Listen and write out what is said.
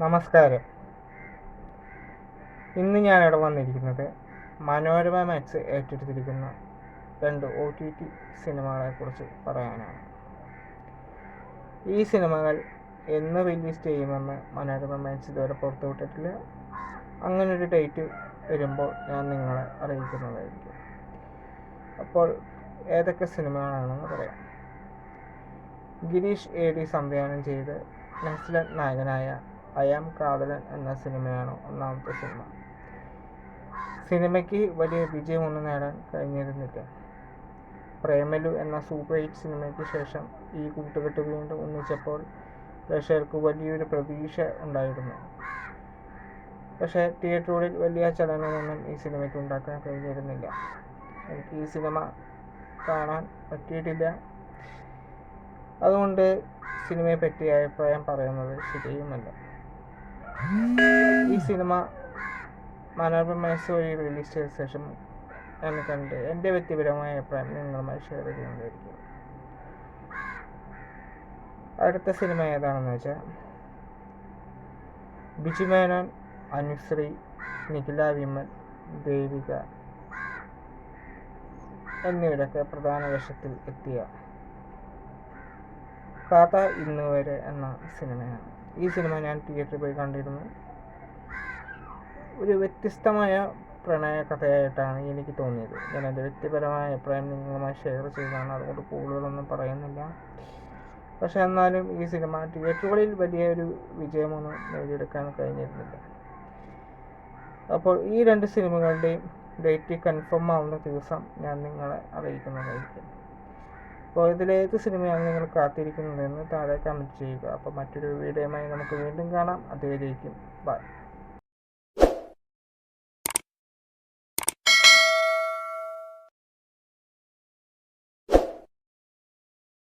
നമസ്കാരം. ഇന്ന് ഞാനിവിടെ വന്നിരിക്കുന്നത് മനോരമ മാക്സ് ഏറ്റെടുത്തിരിക്കുന്ന രണ്ട് ഒ ടി ടി സിനിമകളെക്കുറിച്ച് പറയാനാണ്. ഈ സിനിമകൾ എന്ന് റിലീസ് ചെയ്യുമെന്ന് മനോരമ മാക്സ് ഇതുവരെ പുറത്തുവിട്ടിട്ടില്ല. അങ്ങനെ ഒരു ഡേറ്റ് വരുമ്പോൾ ഞാൻ നിങ്ങളെ അറിയിക്കുന്നതായിരിക്കും. അപ്പോൾ ഏതൊക്കെ സിനിമകളാണെന്ന് പറയാം. ഗിരീഷ് എ ഡി സംവിധാനം ചെയ്ത് നസ്ലൻ നായകനായ അയാം കാതലൻ എന്ന സിനിമയാണ് ഒന്നാമത്തെ സിനിമ. സിനിമയ്ക്ക് വലിയ വിജയമൊന്നും നേടാൻ കഴിഞ്ഞിരുന്നില്ല. പ്രേമലു എന്ന സൂപ്പർ ഹിറ്റ് സിനിമയ്ക്ക് ശേഷം ഈ കൂട്ടുകെട്ട് വീണ്ടും ഒന്നിച്ചപ്പോൾ പ്രേക്ഷകർക്ക് വലിയൊരു പ്രതീക്ഷ ഉണ്ടായിരുന്നു. പക്ഷേ തിയേറ്ററുകളിൽ വലിയ ചലനമൊന്നും ഈ സിനിമയ്ക്ക് ഉണ്ടാക്കാൻ കഴിഞ്ഞിരുന്നില്ല. എനിക്ക് ഈ സിനിമ കാണാൻ പറ്റിയിട്ടില്ല. അതുകൊണ്ട് സിനിമയെ പറ്റി അഭിപ്രായം പറയുന്നത് ശരിയുമല്ല. ഈ സിനിമ മനോരമ റിലീസ് ചെയ്ത ശേഷം ഞാൻ കണ്ട് എന്റെ വ്യക്തിപരമായ അഭിപ്രായം നിങ്ങളുമായി ഷെയർ ചെയ്യുന്നതായിരിക്കും. അടുത്ത സിനിമ ഏതാണെന്ന് വെച്ചാൽ ബിജു മേനോൻ അനുശ്രീ നിഖില വിമൽ ദേവിക എന്നിവരൊക്കെ പ്രധാന വേഷത്തിൽ എത്തിയ കഥ ഇന്നുവരെ എന്ന സിനിമയാണ്. ഈ സിനിമ ഞാൻ തിയേറ്ററിൽ പോയി കണ്ടിരുന്നു. ഒരു വ്യത്യസ്തമായ പ്രണയ കഥയായിട്ടാണ് എനിക്ക് തോന്നിയത്. ഞാൻ എന്റെ വ്യക്തിപരമായ അഭിപ്രായം നിങ്ങളുമായി ഷെയർ ചെയ്താണ് അതുകൊണ്ട് കൂടുതലൊന്നും പറയുന്നില്ല. പക്ഷേ എന്നാലും ഈ സിനിമ തിയേറ്ററുകളിൽ വലിയൊരു വിജയമൊന്നും നേടിയെടുക്കാൻ കഴിഞ്ഞിരുന്നില്ല. അപ്പോൾ ഈ രണ്ട് സിനിമകളുടെയും ഡേറ്റ് കൺഫേം ആവുന്ന ദിവസം ഞാൻ നിങ്ങളെ അറിയിക്കുന്നതായിരിക്കും. അപ്പോൾ ഇതിലേത് സിനിമയാണ് നിങ്ങൾ കാത്തിരിക്കുന്നതെന്ന് താഴെ കമന്റ് ചെയ്യുക. അപ്പോൾ മറ്റൊരു വീഡിയോയുമായി നമുക്ക് വീണ്ടും കാണാം. അതുവരേക്കും. ബൈ